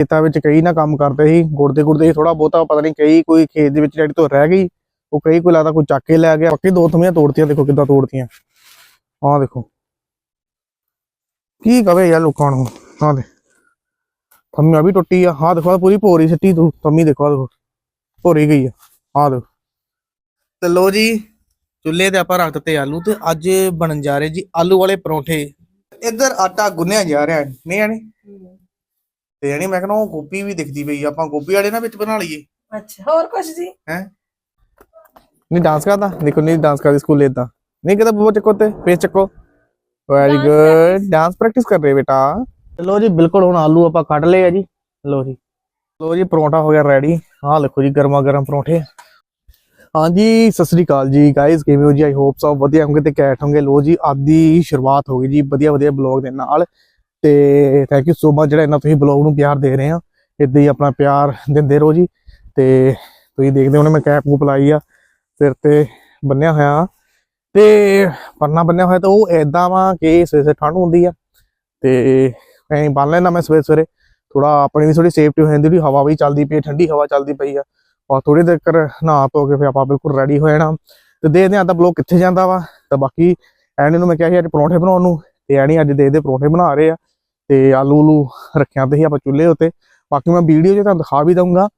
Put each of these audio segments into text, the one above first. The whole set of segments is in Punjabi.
ਖੇਤਾਂ ਵਿੱਚ ਕਈ ਨਾ ਕੰਮ ਕਰਦੇ ਸੀ, ਗੁੜਦੇ ਗੁੜਦੇ ਥੋੜਾ ਬਹੁਤਾ ਪਤਾ ਨਹੀਂ ਕਈ ਕੋਈ ਖੇਤ ਦੇ ਵਿੱਚ ਜਿਹੜੀ ਤੋਂ ਰਹਿ ਗਈ, ਉਹ ਕਈ ਕੋਈ ਲੱਗਦਾ ਕੋਈ ਚੱਕ ਕੇ ਲੈ ਗਿਆ, ਬਾਕੀ ਦੋ ਥਮੀਆਂ ਤੋੜਤੀਆਂ, ਦੇਖੋ ਕਿੱਦਾਂ ਤੋੜਤੀਆਂ। ਆਹ ਦੇਖੋ। ਕੀ ਕਵੇ ਯਾਰ ਲੋਕਾਂ ਨੂੰ, ਆਹ ਦੇ ਥੰਮੀਆਂ ਵੀ ਟੁੱਟੀ ਆ, ਆਹ ਦੇਖੋ ਪੂਰੀ ਭੋਰੀ ਸਿੱਟੀ ਤੂੰ, ਥਮੀ ਦੇਖੋ, ਆਹ ਦੇਖੋ, ਭੋਰੀ ਗਈ ਆ, ਆਹ ਦੇਖੋ। ਤੇ ਲੋ ਜੀ, ਚੁੱਲ੍ਹੇ ਤੇ ਆਪਾਂ ਰੱਖ ਦਿੱਤੇ ਆਲੂ ਤੇ ਅੱਜ ਬਣਨ ਜਾ ਰਹੇ ਜੀ ਆਲੂ ਵਾਲੇ ਪਰੌਂਠੇ। ਇੱਧਰ ਆਟਾ ਗੁੰਨਿਆ ਜਾ ਰਿਹਾ, ਨਹੀਂ ਆਣੀ ਤੇ ਯਾਨੀ ਮੈਂ ਕਹਿੰਦਾ ਉਹ ਗੋਭੀ ਵੀ ਦਿਖਦੀ ਪਈ ਆ, ਆਪਾਂ ਗੋਭੀ ਵਾਲੇ ਨਾ ਵਿੱਚ ਬਣਾ ਲਈਏ। ਅੱਛਾ ਹੋਰ ਕੁਝ ਜੀ? ਨਹੀਂ ਡਾਂਸ ਕਰਦਾ? ਦੇਖੋ ਨਹੀਂ ਡਾਂਸ ਕਰਦੀ ਸਕੂਲ ਇਦਾਂ ਨਹੀਂ ਕਹਿੰਦਾ ਬੁੱਬਾ ਚੱਕੋ ਤੇ ਫੇਸ ਚੱਕੋ। Very Dance good dance practice ਕਰ ਰਹੇ ਬੇਟਾ। ਲੋ ਜੀ ਬਿਲਕੁਲ ਹੁਣ ਆਲੂ ਆਪਾਂ ਕੱਢ ਲਏ ਆ ਜੀ। ਲੋ ਜੀ। ਲੋ ਜੀ ਪਰੌਂਠਾ ਹੋ ਗਿਆ ਰੈਡੀ ਆਹ ਦੇਖੋ ਜੀ ਗਰਮਾ ਗਰਮ ਪਰੌਂਠੇ। ਹਾਂਜੀ ਸਤਿ ਸ੍ਰੀ ਅਕਾਲ ਜੀ ਗਾਇਸ ਕਿਵੇਂ ਹੋ ਜੀ? ਆਈ ਹੋਪ ਸਭ ਵਧੀਆ ਹੋਗੇ ਤੇ ਕੈਟ ਹੋਗੇ ਲੋ ਜੀ ਅੱਜ ਦੀ ਸ਼ੁਰੂਆਤ ਹੋ ਗਈ ਜੀ ਵਧੀਆ ਵਧੀਆ ਬਲੌਗ ਦੇ ਨਾਲ। ਤੇ ਥੈਂਕ ਯੂ ਸੋ ਮਚ ਜਿਹੜਾ ਇਹਨਾਂ ਤੁਸੀਂ ਬਲੌਗ ਨੂੰ ਪਿਆਰ ਦੇ ਰਹੇ ਆ ਇਦਾਂ ਹੀ ਆਪਣਾ ਪਿਆਰ ਦਿੰਦੇ ਰਹੋ ਜੀ। ਤੇ ਤੁਸੀਂ ਦੇਖਦੇ ਹੋਣੇ ਮੈਂ ਕੈਪ ਕੂਪ ਲਾਈ ਆ ਸਿਰ ਤੇ ਬੰਨਿਆ ਹੋਇਆ ਤੇ ਪਰਨਾ ਬੰਨਿਆ ਹੋਇਆ ਤਾਂ ਉਹ ਐਦਾਂ ਵਾ ਕਿ ਸਵੇਰੇ ਸਵੇਰੇ ਠੰਡ ਹੁੰਦੀ ਆ ਤੇ ਐਂ ਬੰਨ ਲੈਣਾ ਮੈਂ ਸਵੇਰੇ ਸਵੇਰੇ। ਥੋੜਾ ਆਪਣੀ ਵੀ ਥੋੜੀ ਸੇਫਟੀ ਹੋ ਜਾਂਦੀ ਵੀ ਹਵਾ ਵੀ ਚੱਲਦੀ ਪਈ ਹੈ, ਠੰਡੀ ਹਵਾ ਚੱਲਦੀ ਪਈ ਆ। ਔਰ ਥੋੜੀ ਦੇਰ ਕਰ ਨਹਾ ਧੋ ਕੇ ਫਿਰ ਆਪਾਂ ਬਿਲਕੁਲ ਰੈਡੀ ਹੋ ਜਾਣਾ। ਤੇ ਦੇਖਦੇ ਹਾਂ ਤਾਂ ਬਲੌਗ ਕਿੱਥੇ ਜਾਂਦਾ ਵਾ। ਤਾਂ ਬਾਕੀ ਐਣੀ ਨੂੰ ਮੈਂ ਕਿਹਾ ਸੀ ਅੱਜ ਪਰੌਂਠੇ ਬਣਾਉਣ ਨੂੰ ਤੇ ਐਣੀ ਅੱਜ ਦੇਖਦੇ ਪਰੌਂਠੇ ਬਣਾ ਰਹੇ ਆ। ਤੇ ਆਲੂ ਉਲੂ ਰੱਖਿਆ ਤੇ ਸੀ ਆਪਾਂ ਚੁੱਲ੍ਹੇ ਉੱਤੇ। ਬਾਕੀ ਮੈਂ ਵੀਡੀਓ 'ਚ ਤੁਹਾਨੂੰ ਦਿਖਾ ਵੀ ਦਊਂਗਾ।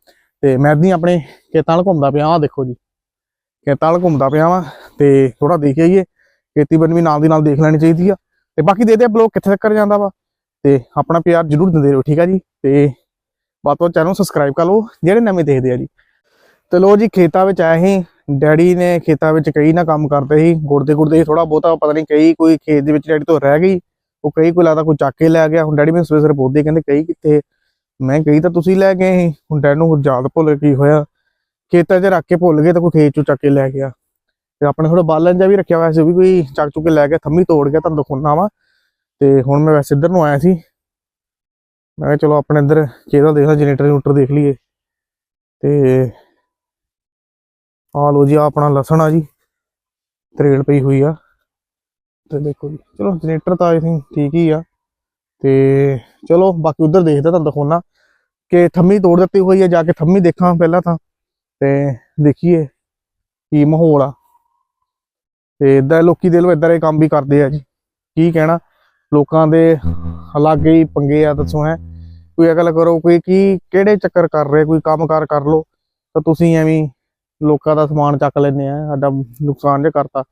ਤੇ ਮੈਂ ਵੀ ਆਪਣੇ ਖੇਤਾਂ ਨਾਲ ਘੁੰਮਦਾ ਪਿਆ ਆਹ ਦੇਖੋ ਜੀ। ਖੇਤਾਂ ਨਾਲ ਘੁੰਮਦਾ ਪਿਆ ਵਾਂ ਤੇ ਥੋੜਾ ਦੇਖ ਆਈਏ। ਖੇਤੀਬਾੜੀ ਵੀ ਨਾਲ ਦੀ ਨਾਲ ਦੇਖ ਲੈਣੀ ਚਾਹੀਦੀ ਆ। ਤੇ ਬਾਕੀ ਦੇ ਦੇ ਬਲੌਗ ਕਿੱਥੇ ਤੱਕ ਜਾਂਦਾ ਵਾ। ਤੇ ਆਪਣਾ ਪਿਆਰ ਜਰੂਰ ਦਿੰਦੇ ਰਹੋ, ਠੀਕ ਆ ਜੀ। ਤੇ ਬਾਤੋਂ ਚੈਨਲ ਸਬਸਕ੍ਰਾਈਬ ਕਰ ਲਓ, ਜਿਹੜੇ ਨਵੇਂ ਦੇਖਦੇ ਆ ਜੀ। ਤੇ ਲੋ ਜੀ, ਖੇਤਾਂ ਵਿੱਚ ਆਏ ਸੀ। ਡੈਡੀ ਨੇ ਖੇਤਾਂ ਵਿੱਚ ਕਈ ਨਾ ਕੰਮ ਕਰਦੇ ਸੀ। ਗੁੜਦੇ ਗੁੜਦੇ ਥੋੜਾ ਬਹੁਤਾ, ਪਤਾ ਨਹੀਂ ਕਈ ਕੋਈ ਖੇਤ ਦੇ ਵਿੱਚ ਡੈਡੀ ਤੋਂ ਰਹਿ ਗਈ। ਉਹ ਕਈ ਕੋਈ ਲੱਗਦਾ ਕੋਈ ਚੱਕ ਕੇ ਲੈ ਗਿਆ, ਹੁਣ ਡੈਡੀ ਮੈਨੂੰ ਸਵੇਰੇ ਸਵੇਰੇ ਪੁੱਛਦੇ ਕਹਿੰਦੇ ਕਈ ਕਿੱਥੇ ਮੈਂ ਕਈ ਤਾਂ ਤੁਸੀਂ ਲੈ ਗਏ ਸੀ, ਹੁਣ ਡੈਡ ਨੂੰ ਯਾਦ ਭੁੱਲ ਕੀ ਹੋਇਆ। ਖੇਤਾਂ 'ਚ ਰੱਖ ਕੇ ਭੁੱਲ ਗਏ ਤਾਂ ਕੋਈ ਖੇਤ 'ਚੋਂ ਚੱਕ ਕੇ ਲੈ ਗਿਆ। ਤੇ ਆਪਣੇ ਥੋੜਾ ਬਾਲਣ ਜਿਹਾ ਵੀ ਰੱਖਿਆ ਹੋਇਆ ਸੀ, ਉਹ ਵੀ ਕੋਈ ਚੱਕ ਚੁੱਕ ਕੇ ਲੈ ਗਿਆ, ਥੰਮੀ ਤੋੜ ਗਿਆ, ਤੁਹਾਨੂੰ ਦਿਖਾਉਣਾ ਵਾ। ਤੇ ਹੁਣ ਮੈਂ ਵੈਸੇ ਇੱਧਰ ਨੂੰ ਆਇਆ ਸੀ। ਮੈਂ ਕਿਹਾ ਚਲੋ ਆਪਣੇ ਇੱਧਰ ਕਿਹਦਾ ਦੇਖਦਾ ਜਨਰੇਟਰ ਜਨੂਟਰ ਦੇਖ ਲਈਏ। ਤੇ ਆ ਲੋ ਜੀ, ਆਹ ਆਪਣਾ ਲਸਣ ਆ ਜੀ, ਤਰੇਲ ਪਈ ਹੋਈ ਆ। ਤੇ ਦੇਖੋ ਜੀ। ਚਲੋ, ਜਨਰੇਟਰ ਤਾਂ ਆਈ ਥਿੰਕ ਠੀਕ ਹੀ ਆ। ਤੇ ਚਲੋ, ਬਾਕੀ ਉਧਰ ਦੇਖਦਾ ਤੁਹਾਨੂੰ ਦਿਖਾਉਣਾ ਕਿ ਥੰਮੀ ਤੋੜ ਦਿੱਤੀ ਹੋਈ ਆ, ਜਾ ਕੇ ਥੰਮੀ ਦੇਖਾਂ ਪਹਿਲਾਂ ਤਾਂ। ਤੇ ਦੇਖੀਏ ਕੀ ਮਾਹੌਲ ਆ। ਤੇ ਇਦਾਂ ਲੋਕੀ ਦੇ ਲੋ ਇਦਾਂ ਦੇ ਕੰਮ ਵੀ ਕਰਦੇ ਆ ਜੀ। ਕੀ ਕਹਿਣਾ? ਲੋਕਾਂ ਦੇ ਅਲੱਗ ਹੀ ਪੰਗੇ ਆ, ਦੱਸੋ ਹੈ। ਕੋਈ ਅਗਲ ਕਰੋ, ਕੋਈ ਕੀ, ਕਿਹੜੇ ਚੱਕਰ ਕਰ ਰਹੇ, ਕੋਈ ਕੰਮਕਾਰ ਕਰ ਲੋ, ਤਾਂ ਤੁਸੀਂ ਐਵੇਂ ਲੋਕਾਂ ਦਾ ਸਮਾਨ ਚੱਕ ਲੈਂਦੇ ਆ, ਸਾਡਾ ਨੁਕਸਾਨ ਜੇ ਕਰਤਾ।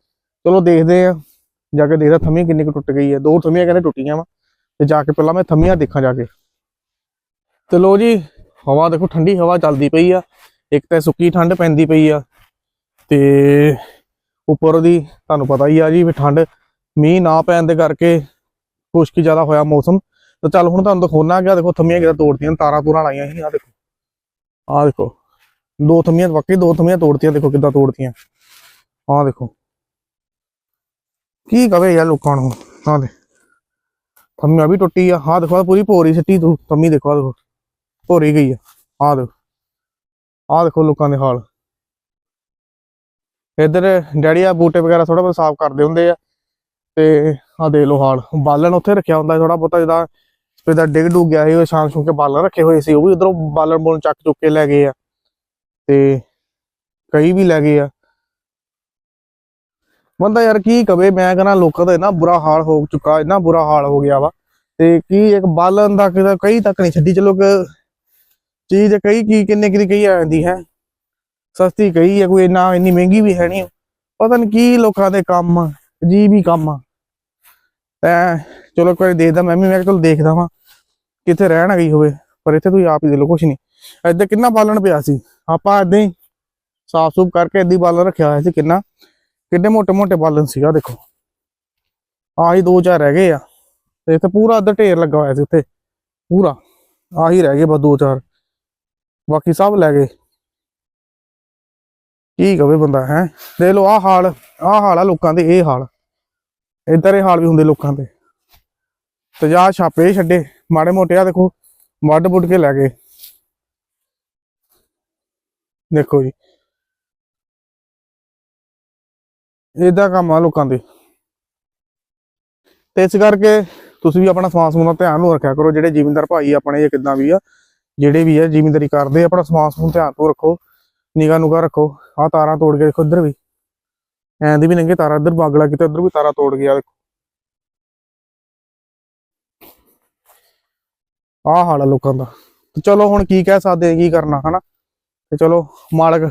ਚਲੋ ਦੇਖਦੇ ਆ। ਜਾ ਕੇ ਦੇਖਦਾ ਥੰਮੀ ਕਿੰਨੀ ਕੁ ਟੁੱਟ ਗਈ ਹੈ ਦੋ ਥੰਮੀਆਂ ਕਹਿੰਦੇ ਟੁੱਟੀਆਂ ਵਾ। ਤੇ ਜਾ ਕੇ ਪਹਿਲਾਂ ਮੈਂ ਥੰਮੀਆਂ ਦੇਖਾਂ ਜਾ ਕੇ। ਤੇ ਲੋ ਜੀ, ਹਵਾ ਦੇਖੋ ਠੰਡੀ ਹਵਾ ਚੱਲਦੀ ਪਈ ਆ। ਇੱਕ ਤਾਂ ਸੁੱਕੀ ਠੰਡ ਪੈਂਦੀ ਪਈ ਆ। ਤੇ ਉੱਪਰ ਦੀ ਤੁਹਾਨੂੰ ਪਤਾ ਹੀ ਆ ਜੀ ਵੀ ਠੰਡ, ਮੀਂਹ ਨਾ ਪੈਣ ਦੇ ਕਰਕੇ ਖੁਸ਼ਕੀ ਜ਼ਿਆਦਾ ਹੋਇਆ ਮੌਸਮ। ਤਾਂ ਚੱਲ ਹੁਣ ਤੁਹਾਨੂੰ ਦਿਖਾਉਣਾ ਗਿਆ ਦੇਖੋ ਥੰਮੀਆਂ ਕਿਦਾਂ ਤੋੜਤੀਆਂ, ਤਾਰਾਂ ਤੂਰਾਂ ਲਾਈਆਂ ਸੀ ਆ ਦੇਖੋ। ਆ ਦੇਖੋ, ਦੋ ਥੰਮੀਆਂ, ਵਾਕਈ ਦੋ ਥੰਮੀਆਂ ਤੋੜਤੀਆਂ, ਦੇਖੋ ਕਿੱਦਾਂ ਤੋੜਤੀਆਂ। ਆ ਦੇਖੋ। ਕੀ ਕਵੇ ਯਾਰ ਲੋਕਾਂ ਨੂੰ? ਹਾਂ ਦੇ ਥੰਮੀਆਂ ਵੀ ਟੁੱਟੀ ਆ। ਹਾਂ ਦੇਖੋ ਪੂਰੀ ਭੋਰੀ ਸਿੱਟੀ ਤੂੰ। ਥੰਮੀ ਦੇਖੋ ਦੇਖੋ। ਭੋਰੀ ਗਈ ਆ। ਹਾਂ ਦੇਖੋ। ਆ ਦੇਖੋ ਲੋਕਾਂ ਦੇ ਹਾਲ। ਇੱਧਰ ਡੈਡੀ ਆ ਬੂਟੇ ਵਗੈਰਾ ਥੋੜਾ ਬਹੁਤ ਸਾਫ਼ ਕਰਦੇ ਹੁੰਦੇ ਆ। ਤੇ ਆ ਦੇ ਲੋ ਹਾਲ। ਬਾਲਣ ਉੱਥੇ ਰੱਖਿਆ ਹੁੰਦਾ ਥੋੜਾ ਬਹੁਤਾ ਜਿਹਦਾ ਸਪੇਦਾ ਡਿੱਗ ਡੁੱਗ ਗਿਆ ਸੀ, ਉਹ ਸ਼ਾਮ ਸ਼ੂਮ ਕੇ ਬਾਲਣ ਰੱਖੇ ਹੋਏ ਸੀ। ਉਹ ਵੀ ਉਧਰੋਂ ਬਾਲਣ ਬੋਲ ਚੱਕ ਚੁੱਕ ਕੇ ਲੈ ਗਏ ਆ। ਤੇ ਕਈ ਵੀ ਲੈ ਗਏ ਆ। ਬੰਦਾ ਯਾਰ ਕੀ ਕਵੇ ਮੈਂ ਕਹਿੰਦਾ ਲੋਕਾਂ ਦਾ ਇੰਨਾ ਬੁਰਾ ਹਾਲ ਹੋ ਚੁੱਕਾ ਇੰਨਾ ਬੁਰਾ ਹਾਲ ਹੋ ਗਿਆ ਵਾ। ਤੇ ਕੀ ਇੱਕ ਬਾਲਣ ਦਾ ਕਈ ਤੱਕ ਨਹੀਂ ਛੱਡੀ ਚਲੋ ਕਿ ਚੀਜ਼ ਕਈ ਕੀ ਕਿੰਨੇ ਕਿਦੀ ਕਈ ਆ ਹੈ। ਸਸਤੀ ਕਈ ਹੈ ਕੋਈ ਇੰਨਾ ਇੰਨੀ ਮਹਿੰਗੀ ਵੀ ਹੈ ਨਹੀਂ। ਪਤਾ ਨਹੀਂ ਕੀ ਲੋਕਾਂ ਦੇ ਕੰਮ ਆ, ਅਜੀਬ ਹੀ ਕੰਮ ਆ। ਚਲੋ ਕੋਈ ਦੇਖਦਾ ਮੈਂ ਵੀ ਮੈਂ ਚਲੋ ਦੇਖਦਾ ਵਾਂ ਕਿੱਥੇ ਰਹਿਣ ਗਈ ਹੋਵੇ ਪਰ ਇੱਥੇ ਤੁਸੀਂ ਆਪ ਹੀ ਦੇ ਲੋ ਕੁਛ ਨਹੀਂ ਇੱਧਰ ਕਿੰਨਾ ਬਾਲਣ ਪਿਆ ਸੀ ਆਪਾਂ ਏਦਾਂ ਹੀ ਸਾਫ਼ ਸੂਫ ਕਰਕੇ ਏਦਾਂ ਹੀ ਬਾਲਣ ਰੱਖਿਆ ਹੋਇਆ ਸੀ ਕਿੰਨਾ। ਕਿੰਨੇ ਮੋਟੇ ਮੋਟੇ ਬਾਲਣ ਸੀਗਾ, ਦੇਖੋ। ਆਹੀ ਦੋ ਚਾਰ ਰਹਿ ਗਏ ਆ। ਤੇ ਇੱਥੇ ਪੂਰਾ ਅੱਧਾ ਢੇਰ ਲੱਗਾ ਹੋਇਆ ਸੀ ਉੱਥੇ ਪੂਰਾ। ਆਹੀ ਰਹਿ ਗਏ ਬਸ ਦੋ ਚਾਰ। ਬਾਕੀ ਸਭ ਲੈ ਗਏ। ਕੀ ਕਵੇ ਬੰਦਾ, ਹੈ? ਦੇਖ ਲੋ ਆਹ ਹਾਲ ਆਹ ਹਾਲ ਆ ਲੋਕਾਂ ਦੇ, ਇਹ ਹਾਲ। ਇੱਧਰ ਇਹ ਹਾਲ ਵੀ ਹੁੰਦੇ ਲੋਕਾਂ ਦੇ। ਤੇ ਜਾ ਛਾਪੇ ਛੱਡੇ। ਮਾੜੇ ਮੋਟੇ ਆ, ਦੇਖੋ ਵੱਡ ਬੁੱਟ ਕੇ ਲੈ ਗਏ। ਦੇਖੋ ਜੀ। ਇਦਾਂ ਕੰਮ ਆ ਲੋਕਾਂ ਦੇ। ਤੇ ਇਸ ਕਰਕੇ ਤੁਸੀਂ ਵੀ ਆਪਣਾ ਸਮਾਨ ਸਮੂਨ ਦਾ ਧਿਆਨ ਨੂੰ ਰੱਖਿਆ ਕਰੋ, ਜਿਹੜੇ ਜ਼ਿਮੀਂਦਾਰ ਭਾਈ ਆਪਣੇ ਜਾਂ ਕਿੱਦਾਂ ਵੀ ਆ, ਜਿਹੜੇ ਵੀ ਆ, ਜ਼ਿਮੀਂਦਾਰੀ ਕਰਦੇ ਆਪਣਾ ਸਮਾਨ ਸਮੂਨ ਧਿਆਨ ਤੋਂ ਰੱਖੋ ਨਿਗਾ ਨੁਗਾ ਰੱਖੋ ਆ ਤਾਰਾਂ ਤੋੜ ਕੇ ਦੇਖੋ ਇੱਧਰ ਵੀ। ਐਂ ਦੀ ਵੀ ਨੰਗੇ ਤਾਰਾਂ, ਇੱਧਰ ਬਾਗਲਾ ਕਿਤੇ, ਉੱਧਰ ਵੀ ਤਾਰਾਂ ਤੋੜ ਗਿਆ ਦੇਖੋ। ਆਹ ਹਾਲ ਆ ਲੋਕਾਂ ਦਾ। ਚਲੋ ਹੁਣ ਕੀ ਕਹਿ ਸਕਦੇ ਕੀ ਕਰਨਾ, ਹਨਾ? ਤੇ ਚਲੋ ਮਾਲਕ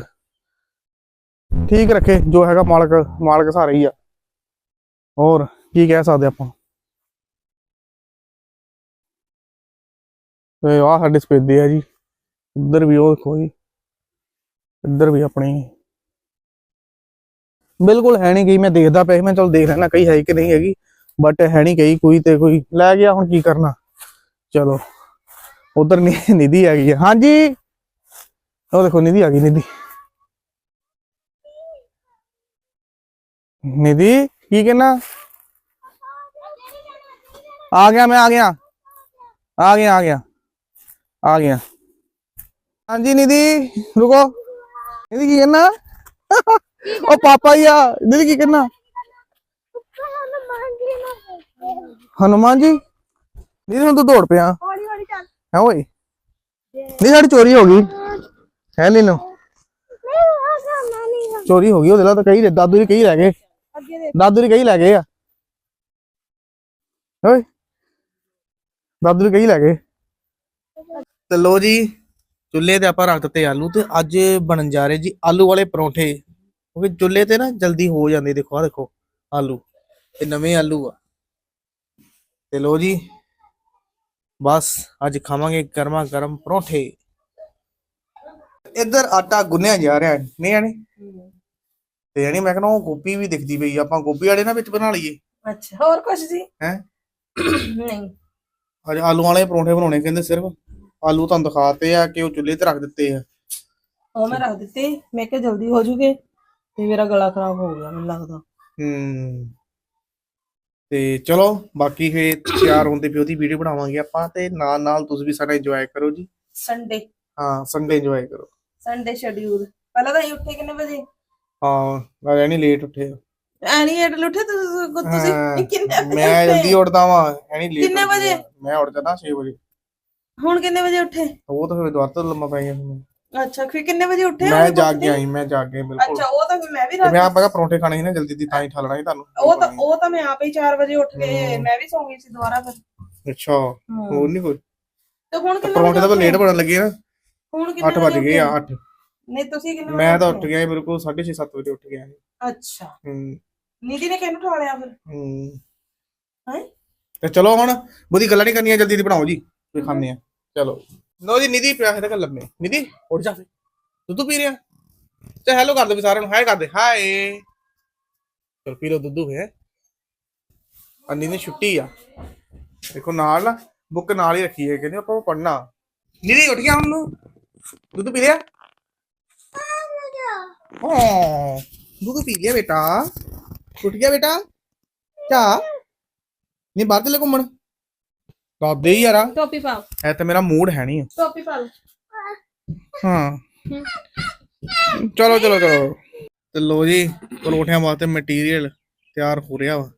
ਠੀਕ ਰੱਖੇ, ਜੋ ਹੈਗਾ ਮਾਲਕ ਮਾਲਕ ਸਾਰੇ ਹੀ ਆ। ਹੋਰ, ਕੀ ਕਹਿ ਸਕਦੇ ਆਪਾਂ? ਤੇ ਆਹ ਸਾਡੇ ਸਪੇਦੇ ਆ ਜੀ। ਇੱਧਰ ਵੀ ਉਹ ਦੇਖੋ ਜੀ। ਇੱਧਰ ਵੀ ਆਪਣੀ। ਬਿਲਕੁਲ ਹੈ ਨਹੀਂ ਗਈ, ਮੈਂ ਦੇਖਦਾ ਪਿਆ ਮੈਂ ਚਲ ਦੇਖ ਲੈਣਾ ਕਈ ਹੈ ਕਿ ਨਹੀਂ ਹੈਗੀ ਬਟ ਹੈ ਨਹੀਂ ਗਈ ਕੋਈ ਤੇ ਕੋਈ। ਲੈ ਗਿਆ ਹੁਣ ਕੀ ਕਰਨਾ। ਚਲੋ, ਉਧਰ ਨਿਧੀ ਆ ਗਈ ਹਾਂਜੀ! ਉਹ ਦੇਖੋ, ਨਿਧੀ ਆ ਗਈ, ਨਿਧੀ। ਨਿਧੀ ਕੀ ਕਹਿਣਾ ਆ ਗਿਆ ਮੈਂ ਆ ਗਿਆ। ਆ ਗਿਆ ਆ ਗਿਆ। ਆ ਗਿਆ। ਹਾਂਜੀ ਨਿਧੀ ਰੁਕੋ। ਨਿਧੀ ਕੀ ਕਹਿਣਾ ਉਹ ਪਾਪਾ ਹੀ ਆ। ਨਿਧੀ ਕੀ ਕਹਿਣਾ ਹਨੂਮਾਨ ਜੀ ਨਿਧੀ ਹੁਣ ਤੂੰ ਦੌੜ ਪਿਆ। ਹੌਲੀ ਹੌਲੀ ਚੱਲ। ਹੈ ਓਏ? ਨਹੀਂ ਸਾਡੀ ਚੋਰੀ ਹੋ ਗਈ। ਹੈ ਨੀ ਨੂੰ ਨਹੀਂ ਆ ਕਰਨਾ ਨਹੀਂ ਚੋਰੀ ਹੋ ਗਈ ਉਹਦੇ ਨਾਲ ਤਾਂ ਕਈ ਦਾਦੂ ਦੀ ਕਈ ਲੈ ਗਏ। ਦਾਦੂ ਦੀ ਕਈ ਲੈ ਗਏ ਆ। ਓਏ। ਦਾਦੂ ਦੀ ਕਈ ਲੈ ਗਏ। ਤੇ ਲੋ ਜੀ ਚੁੱਲ੍ਹੇ ਤੇ ਆਪਾਂ ਰੱਖ ਦਿੱਤੇ ਆਲੂ ਤੇ ਅੱਜ ਬਣਨ ਜਾ ਰਹੇ ਜੀ ਆਲੂ ਵਾਲੇ ਪਰੌਂਠੇ। ਕਿਉਂਕਿ ਚੁੱਲ੍ਹੇ ਤੇ ਨਾ ਜਲਦੀ ਹੋ ਜਾਂਦੇ ਦੇਖੋ ਆ ਦੇਖੋ ਆਲੂ। ਇਹ ਨਵੇਂ ਆਲੂ ਆ। ਤੇ ਲੋ ਜੀ ਬਸ ਅੱਜ ਖਾਵਾਂਗੇ ਗਰਮਾ ਗਰਮ ਪਰੌਂਠੇ। ਇੱਧਰ ਆਟਾ ਗੁੰਨਿਆ ਜਾ ਰਿਹਾ ਹੈ ਨਹੀਂ ਆਣੀ? ਤੇ ਯਾਨੀ ਮੈਂ ਕਹਿੰਦਾ ਉਹ ਗੋਭੀ ਵੀ ਦਿਖਦੀ ਪਈ ਆ, ਆਪਾਂ ਗੋਭੀ ਵਾਲੇ ਨਾ ਵਿੱਚ ਬਣਾ ਲਈਏ। ਅੱਛਾ ਹੋਰ ਕੁਝ ਜੀ? ਹੈ? ਨਹੀਂ। ਅੱਜ ਆਲੂ ਵਾਲੇ ਪਰੌਂਠੇ ਬਣਾਉਣੇ ਕਹਿੰਦੇ ਸਿਰਫ। ਆਲੂ ਤੁਹਾਨੂੰ ਦਿਖਾਤੇ ਆ ਕਿ ਉਹ ਚੁੱਲ੍ਹੇ ਤੇ ਰੱਖ ਦਿੱਤੇ ਆ। ਉਹ ਮੈਂ ਰੱਖ ਦਿੱਤੀ ਮੈਂ ਕਿਹਾ ਜਲਦੀ ਹੋ ਜੂਗੇ ਤੇ ਮੇਰਾ ਗਲਾ ਖਰਾਬ ਹੋ ਗਿਆ ਮੈਨੂੰ ਲੱਗਦਾ। ਹੂੰ। ਤੇ ਚਲੋ ਬਾਕੀ ਫੇ ਤਿਆਰ ਹੁੰਦੇ ਪਿਓ ਦੀ ਵੀਡੀਓ ਬਣਾਵਾਂਗੇ ਆਪਾਂ ਤੇ ਨਾਲ ਨਾਲ ਤੁਸੀਂ ਵੀ ਸਾਡਾ ਇੰਜੋਏ ਕਰੋ ਜੀ। ਸੰਡੇ ਹਾਂ ਸੰਡੇ ਇੰਜੋਏ ਕਰੋ। ਸੰਡੇ ਸ਼ਡਿਊਲ ਪਹਿਲਾਂ ਤਾਂ ਉੱਠੇ ਕਿੰਨੇ ਵਜੇ? ਹਾਂ ਮੈਂ ਰਹਿਣੀ ਲੇਟ ਉੱਠੇ ਐ ਨਹੀਂ ਐਡ ਉੱਠੇ ਤੁਸੀਂ ਤੁਸੀਂ ਕਿੰਨੇ ਵਜੇ ਮੈਂ ਉੱਠੇ? ਜਲਦੀ ਉੱਠਦਾ ਵਾਂ ਐਣੀ ਲੇਟ ਕਿੰਨੇ ਵਜੇ? ਮੈਂ ਉੱਠ ਜਾਂਦਾ 6 ਵਜੇ। ਹੁਣ ਕਿੰਨੇ ਵਜੇ ਉੱਠੇ? ਉਹ ਤਾਂ ਫਿਰ ਦੁਆਰ ਤੋਂ ਲੰਮਾ ਪੈ ਗਿਆ ਮੈਂ। ਅੱਛਾ ਫਿਰ ਕਿੰਨੇ ਵਜੇ ਉੱਠੇ ਮੈਂ ਹੁਣ ਜਾਗ ਪੁੱਛਦੀ? ਗਿਆ ਮੈਂ ਜਾਗ ਗਿਆ ਬਿਲਕੁਲ। ਅੱਛਾ ਉਹ ਤਾਂ ਫਿਰ ਮੈਂ ਵੀ ਤੇ ਰਾਤ ਮੈਂ ਆਪਾਂ ਪਰੌਂਠੇ ਖਾਣੇ ਸੀ ਨਾ ਜਲਦੀ ਦੀ ਤਾਂ ਹੀ ਠਾਲਣਾ ਸੀ ਤੁਹਾਨੂੰ। ਉਹ ਤਾਂ ਉਹ ਤਾਂ ਮੈਂ ਆਪੇ ਹੀ 4 ਵਜੇ ਉੱਠ ਕੇ ਮੈਂ ਵੀ ਸੌਂ ਗਈ ਸੀ ਦੁਬਾਰਾ ਫਿਰ। ਅੱਛਾ ਹੋਰ ਨਹੀਂ ਕੋਈ? ਤੇ ਹੁਣ ਕਿੰਨੇ ਪਰੌਂਠੇ ਤਾਂ ਲੇਟ ਬਣਨ ਲੱਗੇ ਨਾ। ਹੁਣ ਕਿੰਨੇ 8 ਵਜ ਗਏ ਆ 8 ਨਹੀਂ ਤੁਸੀਂ ਕਿੰਨੇ ਮੈਂ ਤਾਂ ਉੱਠ? ਗਿਆ ਸੀ ਬਿਲਕੁਲ 6:30 7 ਵਜੇ ਉੱਠ ਗਿਆ ਸੀ। ਅੱਛਾ। ਹੂੰ। ਨੀਦੀ ਨੇ ਕਿਹਨੂੰ ਠਾਲਿਆ ਫਿਰ? ਹੂੰ। ਹੈ? ਤੇ ਚਲੋ ਹੁਣ ਬੁੱਧੀ ਗੱਲਾਂ ਨਹੀਂ ਕਰਨੀਆਂ ਜਲਦੀ ਦੀ ਬਣਾਓ ਜੀ ਕੋਈ ਖਾਣੇ ਆ ਚਲੋ। ਲੋ ਜੀ ਨਿਧੀ ਪਿਆ ਹੈ ਤਾਂ ਲੰਮੇ। ਨਿਧੀ ਉੱਠ ਜਾ ਫੇ ਦੁੱਧ ਪੀ ਰਿਹਾ। ਤੇ ਹੈਲੋ ਕਰ ਦੇ ਵੀ ਸਾਰਿਆਂ ਨੂੰ। ਹਾਏ ਕਰ ਦੇ। ਹਾਏ ਚਲ ਪੀ ਲੋ ਦੁੱਧ ਹੈ ਅੰਨੀ ਨੇ ਛੁੱਟੀ ਆ। ਦੇਖੋ ਨਾਲ ਨਾ ਬੁੱਕ ਨਾਲ ਹੀ ਰੱਖੀ ਹੈ ਕਹਿੰਦੇ ਆਪਾਂ ਪੜਨਾ ਨਿਧੀ ਉੱਠ ਗਿਆ ਹੁਣ ਨੂੰ ਦੁੱਧ ਪੀ ਲਿਆ ਹਾਂ। ਦੁੱਧ ਪੀ ਲਿਆ ਬੇਟਾ। ਉੱਠ ਗਿਆ ਬੇਟਾ। ਚਾ ਨਹੀਂ ਬਾਹਰ ਚਲੇ ਘੁੰਮਣ। ਦਾਦੇ ਹੀ ਯਾਰਾ। ਟੋਪੀ ਪਾਓ। ਐ ਤਾਂ ਮੇਰਾ ਮੂਡ ਹੈ ਨਹੀਂ। ਟੋਪੀ ਪਾ ਲਓ। ਹਾਂ। ਚਲੋ ਚਲੋ ਚਲੋ। ਤੇ ਲੋ ਜੀ ਪਰੋਠਿਆਂ ਵਾਸਤੇ ਮਟੀਰੀਅਲ ਤਿਆਰ ਹੋ ਰਿਹਾ ਵਾ।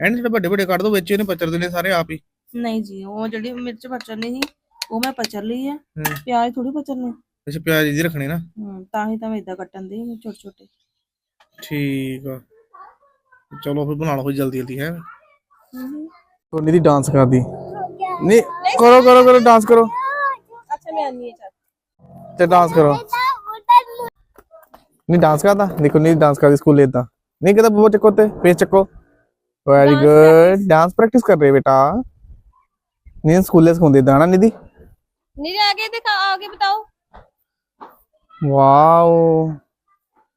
ਐਂਡ ਜਿਹੜੇ ਵੱਡੇ ਵੱਡੇ ਕੱਢ ਦੋ ਵਿੱਚ ਇਹਨੇ ਪਚਰ ਦੇਣੇ ਸਾਰੇ ਆਪ ਹੀ। ਨਹੀਂ ਜੀ ਉਹ ਜਿਹੜੀ ਮਿਰਚ ਪਚਰਨੀ ਸੀ ਉਹ ਮੈਂ ਪਚਰ ਲਈ ਆ। ਪਿਆਜ਼ ਥੋੜੀ ਪਚਰਨੇ। ਅੱਛਾ ਪਿਆਜ਼ ਇਹਦੀ ਰੱਖਣੇ ਨਾ। ਹੂੰ ਤਾਂ ਹੀ ਤਾਂ ਮੈਂ ਇਦਾਂ ਕੱਟਣ ਦੀ ਛੋਟੇ ਛੋਟੇ। ਠੀਕ ਆ। ਚਲੋ ਫਿਰ ਬਣਾ ਲਓ ਕੋਈ ਜਲਦੀ ਜਲਦੀ ਹੈ। ਟੋਨੀ ਦੀ ਡਾਂਸ ਕਰਦੀ ਨਹੀਂ ਕਰੋ ਕਰੋ ਕਰੋ ਡਾਂਸ ਕਰੋ। ਅੱਛਾ ਮੈਂ ਆਨੀ ਹੈ ਤੇ ਡਾਂਸ ਕਰੋ। ਨਹੀਂ ਡਾਂਸ ਕਰਦਾ ਦੇਖੋ ਨਹੀਂ ਡਾਂਸ ਕਰਦੀ ਸਕੂਲੇ ਇਦਾਂ ਨਹੀਂ ਕਿਤਾ ਬਹੁਤ ਚੱਕੋ ਤੇ ਫੇਸ ਚੱਕੋ। ਵੈਰੀ ਗੁੱਡ ਡਾਂਸ ਪ੍ਰੈਕਟਿਸ ਕਰ ਰਹੇ ਬੇਟਾ। ਨਹੀਂ ਸਕੂਲੇ ਸਿਖਾਉਂਦੇ ਦਾਣਾ ਨਿਧੀ? ਨਹੀਂ ਆਗੇ ਦਿਖਾ ਆਗੇ ਬਤਾਓ। ਵਾਓ।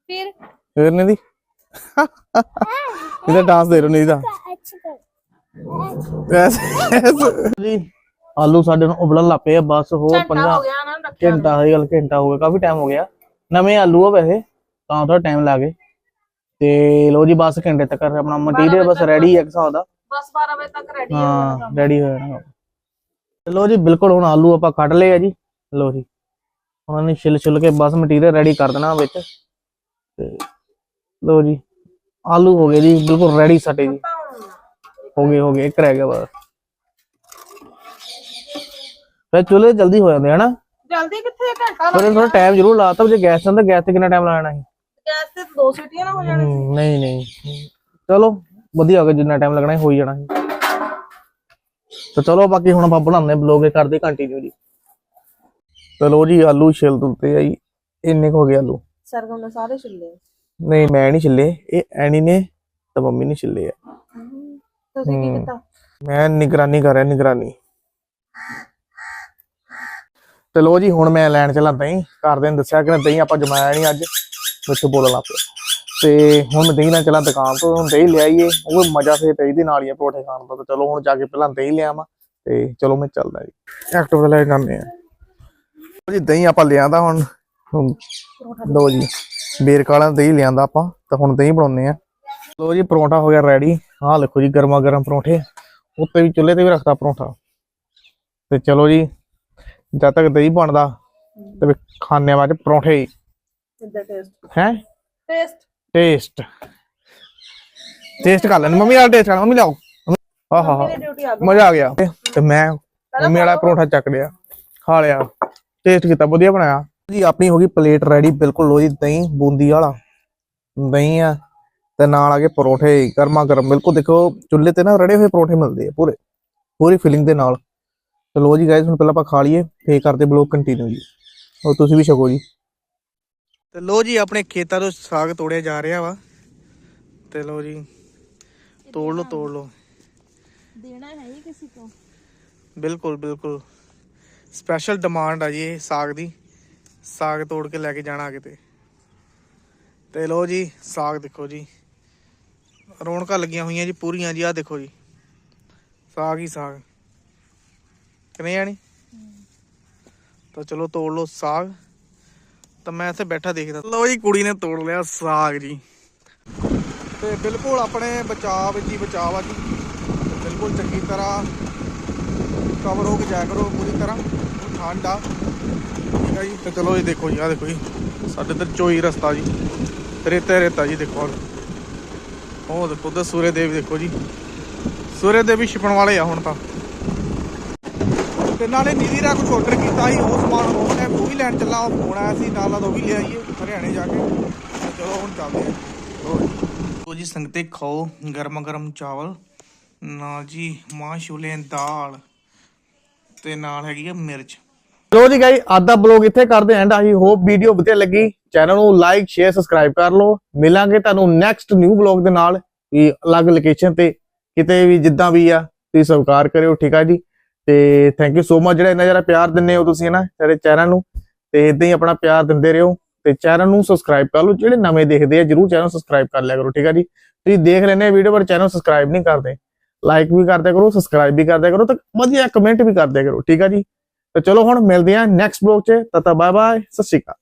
ਫਿਰ? ਫਿਰ ਨਹੀਂ ਦੀ? ਇਹਦਾ ਡਾਂਸ ਦੇ ਰੋ ਦਾ। ਜੀ ਆਲੂ ਸਾਡੇ ਨੂੰ ਉਬਲਣ ਲੱਗ ਆ ਬਸ ਹੋ 15 ਘੰਟਾ ਹੋਈ ਗੱਲ ਘੰਟਾ ਹੋ ਗਿਆ ਕਾਫੀ ਟਾਈਮ ਹੋ ਗਿਆ। ਨਵੇਂ ਆਲੂ ਆ ਵੈਸੇ ਤਾਂ ਥੋੜਾ ਟਾਈਮ ਲਾਗੇ ਤੇ ਲੋ ਜੀ ਬਸ ਘੰਟੇ ਤੱਕ ਆਪਣਾ ਮਟੀਰੀਅਲ ਬਸ ਰੈਡੀ ਹੈ ਇੱਕ ਦਾ। ਬਸ 12 ਵਜੇ ਤੱਕ ਰੈਡੀ ਹੈ ਹਾਂ ਰੈਡੀ ਹੋ ਜਾਣਾ ਲੋ ਜੀ ਬਿਲਕੁਲ ਹੁਣ ਆਲੂ ਆਪਾਂ ਕੱਢ ਲਏ ਆ ਜੀ। ਲੋ ਜੀ ਉਹਨਾਂ ਨੇ ਛਿੱਲ ਛਿੱਲ ਕੇ ਬਸ ਮਟੀਰੀਅਲ ਰੈਡੀ ਕਰ ਦੇਣਾ ਵਿੱਚ। ਤੇ ਲੋ ਜੀ ਆਲੂ ਹੋ ਗਏ ਜੀ ਬਿਲਕੁਲ ਰੈਡੀ ਸਾਡੇ ਜੀ। ਹੋ ਗਏ ਹੋ ਗਏ ਇੱਕ ਰਹਿ ਗਿਆ ਬਸ। ਫਿਰ ਚੁੱਲ੍ਹੇ ਜਲਦੀ ਹੋ ਜਾਂਦੇ ਹਨਾ? ਜਲਦੀ ਕਿੱਥੇ ਘੰਟਾ ਪਰ ਥੋੜਾ ਟਾਈਮ ਜ਼ਰੂਰ ਲਾਤਾ ਜੇ ਗੈਸ ਹੁੰਦਾ ਗੈਸ ਤੇ ਕਿੰਨਾ ਟਾਈਮ ਲਾਣਾ ਸੀ? ਗੈਸ ਤੇ ਦੋ ਸੀਟੀਆਂ ਨਾ ਹੋ ਜਾਣ ਨਹੀਂ ਨਹੀਂ। ਚਲੋ ਵਧੀਆ ਹੋ ਗਿਆ ਜਿੰਨਾ ਟਾਈਮ ਲੱਗਣਾ ਹੋ ਹੀ ਜਾਣਾ ਸੀ। ਤਾਂ ਚਲੋ ਬਾਕੀ ਹੁਣ ਆਪਾਂ ਬਣਾਉਂਦੇ ਬਲੌਗ ਕਰਦੇ ਕੰਟੀਨਿਊ ਜੀ। ਚਲੋ ਜੀ ਆਲੂ ਛਿਲ ਦੁਲਤੇ ਆ ਜੀ। ਇੰਨੇ ਕੁ ਹੋ ਗਏ ਆਲੂ। ਸਰਗਮ ਨੇ ਸਾਰੇ ਛਿੱਲੇ ਨਹੀਂ ਮੈਂ ਨਹੀਂ ਛਿੱਲੇ। ਇਹ ਐਣੀ ਨੇ ਤਾਂ ਮੰਮੀ ਨੇ ਛਿੱਲੇ ਆ। ਤੁਸੀਂ ਕੀ ਕੀਤਾ? ਮੈਂ ਨਿਗਰਾਨੀ ਕਰ ਰਿਹਾ ਨਿਗਰਾਨੀ। ਤੇ ਲੋ ਜੀ ਹੁਣ ਮੈਂ ਲੈਣ ਚੱਲਾਂ ਦਹੀਂ। ਘਰਦਿਆਂ ਨੇ ਦੱਸਿਆ ਕਿ ਦਹੀਂ ਆਪਾਂ ਜਮਾਇਆ ਨਹੀਂ ਅੱਜ। ਵਿੱਚ ਬੋਲਣ ਲੱਗ ਪਿਆ। ਤੇ ਹੁਣ ਮੈਂ ਦਹੀਂ ਨਾਲ ਚੱਲਾਂ ਦੁਕਾਨ ਤੋਂ ਹੁਣ ਦਹੀਂ ਲਿਆਈਏ ਉਹ ਮਜ਼ਾ ਫੇਰ ਦਹੀਂ ਦੇ ਨਾਲ ਹੀ ਆ ਪਰੌਠੇ ਖਾਣ ਦਾ। ਤੇ ਚਲੋ ਹੁਣ ਜਾ ਕੇ ਪਹਿਲਾਂ ਦਹੀਂ ਲਿਆਵਾਂ ਤੇ ਚਲੋ ਮੈਂ ਚੱਲਦਾ ਜੀ। ਐਕਟਿਵ ਲੈ ਜਾਂਦੇ ਆ। ਜੀ ਦਹੀਂ ਆਪਾਂ ਲਿਆਂਦਾ ਹੁਣ। ਲੋ ਜੀ ਬੇਰ ਕਾਲਾ ਦਹੀਂ ਲਿਆਂਦਾ ਆਪਾਂ ਤਾਂ ਹੁਣ ਦਹੀਂ ਬਣਾਉਂਦੇ ਆ ਲੋ ਜੀ ਪਰੌਂਠਾ ਹੋ ਗਿਆ ਰੈਡੀ ਆਹ ਦੇਖੋ ਜੀ ਗਰਮਾ ਗਰਮ ਪਰੌਂਠੇ। ਉੱਤੇ ਵੀ ਚੁੱਲ੍ਹੇ ਤੇ ਵੀ ਰੱਖਦਾ ਪਰੌਂਠਾ। ਤੇ ਚਲੋ ਜੀ ਜਦ ਤੱਕ ਦਹੀਂ ਬਣਦਾ ਤੇ ਖਾਣੇ ਚ ਪਰੌਂਠੇ ਹੈ। ਟੇਸਟ ਟੇਸਟ ਟੇਸਟ ਕਰ ਲੈਣ ਮੰਮੀ ਵਾਲਾ ਟੇਸਟ ਕਰ ਮੰਮੀ ਲਿਆਓ। ਆਹ ਮਜ਼ਾ ਆ ਗਿਆ। ਤੇ ਮੈਂ ਮੰਮੀ ਵਾਲਾ ਪਰੌਂਠਾ ਚੱਕ ਲਿਆ। ਖਾ ਲਿਆ। ਟੇਸਟ ਕੀਤਾ ਵਧੀਆ ਬਣਾਇਆ। ਜੀ ਆਪਣੀ ਹੋ ਗਈ ਪਲੇਟ ਰੈਡੀ ਬਿਲਕੁਲ ਲੋ ਜੀ ਦਹੀਂ ਬੂੰਦੀ ਵਾਲਾ। ਦਹੀਂ ਆ ਤੇ ਨਾਲ ਆ ਗਏ ਪਰੌਂਠੇ ਗਰਮਾ ਗਰਮ ਬਿਲਕੁਲ ਦੇਖੋ ਚੁੱਲ੍ਹੇ ਤੇ ਨਾ ਰੜੇ ਹੋਏ ਪਰੌਂਠੇ ਮਿਲਦੇ ਆ ਪੂਰੇ ਪੂਰੀ ਫਿਲਿੰਗ ਦੇ ਨਾਲ। ਚਲੋ ਜੀ ਗਾਇਸ ਹੁਣ ਪਹਿਲਾਂ ਆਪਾਂ ਖਾ ਲਈਏ ਫੇਰ ਕਰਦੇ ਬਲੌਗ ਕੰਟੀਨਿਊ ਜੀ। ਹੋਰ ਤੁਸੀਂ ਵੀ ਛਕੋ ਜੀ। ਤੇ ਲੋ ਜੀ ਆਪਣੇ ਖੇਤਾਂ ਤੋਂ ਸਾਗ ਤੋੜਿਆ ਜਾ ਰਿਹਾ ਵਾ। ਤੇ ਲੋ ਜੀ ਤੋੜ ਲਓ ਤੋੜ ਲਓ। ਦੇਣਾ ਹੈ ਹੀ ਕਿਸੇ को ਬਿਲਕੁਲ ਬਿਲਕੁਲ। ਸਪੈਸ਼ਲ ਡਿਮਾਂਡ ਆ ਜੀ ਇਹ ਸਾਗ ਦੀ। ਸਾਗ ਤੋੜ ਕੇ ਲੈ ਕੇ ਜਾਣਾ ਕਿਤੇ। ਤੇ ਲੋ ਜੀ, ਸਾਗ ਦੇਖੋ ਜੀ। ਰੌਣਕਾਂ ਲੱਗੀਆਂ ਹੋਈਆਂ ਜੀ, ਪੂਰੀਆਂ ਜੀ, ਆਹ ਦੇਖੋ ਜੀ। ਸਾਗ ਹੀ ਸਾਗ। ਕਿਵੇਂ ਆਣੀ? ਤਾਂ ਚਲੋ ਤੋੜ ਲਓ ਸਾਗ। ਤਾਂ ਮੈਂ ਇੱਥੇ ਬੈਠਾ ਦੇਖਦਾ। ਲੋ ਜੀ, ਕੁੜੀ ਨੇ ਤੋੜ ਲਿਆ ਸਾਗ ਜੀ। ਤੇ ਬਿਲਕੁਲ ਆਪਣੇ ਬਚਾਅ ਵਿੱਚ ਹੀ ਬਚਾਅ ਆ ਜੀ। ਬਿਲਕੁਲ ਚੰਗੀ ਤਰ੍ਹਾਂ ਕਵਰ ਹੋ ਕੇ ਜਾਇਆ ਕਰੋ ਪੂਰੀ ਤਰ੍ਹਾਂ ਹੁਣ ਠੰਡ ਆ ਠੀਕ ਆ ਜੀ ਤੇ ਚਲੋ ਇਹ ਦੇਖੋ ਜੀ ਆ ਦੇਖੋ ਜੀ ਸਾਡੇ ਇੱਧਰ ਚੋਈ ਰਸਤਾ ਜੀ ਰੇਤਾ ਹੀ ਰੇਤਾ ਜੀ ਦੇਖੋ ਉਹ ਦੇਖੋ ਉਧਰ ਸੂਰਜ ਦੇਵ ਦੇਖੋ ਜੀ ਸੂਰਜ ਦੇਵ ਵੀ ਛਿਪਣ ਵਾਲੇ ਆ ਹੁਣ ਤਾਂ ਤੇ ਨਾਲੇ ਨੀਲੀ ਰਾ ਕੁਝ ਆਰਡਰ ਕੀਤਾ ਸੀ ਉਹ ਸਮਾਨ ਉਹ ਮੈਂ ਉਹ ਵੀ ਲੈਣ ਚੱਲਾ ਉਹ ਫੋਨ ਆਇਆ ਸੀ ਨਾਲ ਨਾਲ ਉਹ ਵੀ ਲਿਆਈਏ ਹਰਿਆਣੇ ਜਾ ਕੇ। ਤੇ ਚਲੋ ਹੁਣ ਚੱਲਦੇ ਆ। ਲਓ ਜੀ। ਲਓ ਜੀ ਸੰਗਤੇ ਖਾਓ ਗਰਮ ਗਰਮ ਚਾਵਲ। ਨਾਲ ਜੀ ਮਾਂ ਛੋਲੇ ਦੀ ਦਾਲ। ਤੇ ਨਾਲ ਹੈਗੀ ਆ ਮਿਰਚ। ਲੋ ਜੀ ਗਾਈ ਅੱਜ ਦਾ ਬਲੌਗ ਇੱਥੇ ਕਰਦੇ ਐਂਡ ਆਈ ਹੋਪ ਵੀਡੀਓ ਵਧੀਆ ਲੱਗੀ। ਚੈਨਲ ਨੂੰ ਲਾਈਕ ਸ਼ੇਅਰ ਸਬਸਕ੍ਰਾਈਬ ਕਰ ਲਓ। ਮਿਲਾਂਗੇ ਤੁਹਾਨੂੰ ਨੈਕਸਟ ਨਿਊ ਬਲੌਗ ਦੇ ਨਾਲ ਵੀ ਅਲੱਗ ਲੋਕੇਸ਼ਨ ਤੇ। ਕਿਤੇ ਵੀ ਜਿੱਦਾਂ ਵੀ ਆ, ਤੁਸੀਂ ਸਬਸਕ੍ਰਾਈਬ ਕਰਿਓ, ਠੀਕ ਆ ਜੀ? ਤੇ ਥੈਂਕ ਯੂ ਸੋ ਮਚ ਜਿਹੜਾ ਇੰਨਾ ਜ਼ਿਆਦਾ ਪਿਆਰ ਦਿੰਦੇ ਹੋ ਤੁਸੀਂ ਨਾ ਸਾਡੇ ਚੈਨਲ ਨੂੰ। ਤੇ ਇਦਾਂ ਹੀ ਆਪਣਾ ਪਿਆਰ ਦਿੰਦੇ ਰਹੋ। ਤੇ ਚੈਨਲ ਨੂੰ ਸਬਸਕ੍ਰਾਈਬ ਕਰ ਲਓ। ਜਿਹੜੇ ਨਵੇਂ ਦੇਖਦੇ ਆ, ਜਰੂਰ ਚੈਨਲ ਸਬਸਕ੍ਰਾਈਬ ਕਰ ਲਿਆ ਕਰੋ, ਠੀਕ ਆ ਜੀ? ਤੁਸੀਂ ਦੇਖ ਲੈਣੇ ਵੀਡੀਓ ਪਰ ਚੈਨਲ ਸਬਸਕ੍ਰਾਈਬ ਨਹੀਂ ਕਰਦੇ। ਲਾਈਕ ਵੀ ਕਰਦਿਆ ਕਰੋ ਸਬਸਕ੍ਰਾਈਬ ਵੀ ਕਰਦਿਆ ਕਰੋ ਤੇ ਵਧੀਆ ਕਮੈਂਟ ਵੀ ਕਰਦਿਆ ਕਰੋ, ਠੀਕ ਆ ਜੀ? ਤੇ ਚਲੋ ਹੁਣ ਮਿਲਦੇ ਆ ਨੈਕਸਟ ਬਲੌਗ 'ਚ ਤਤਾ ਬਾਏ ਬਾਏ ਸਤਿ ਸ਼੍ਰੀ ਅਕਾਲ।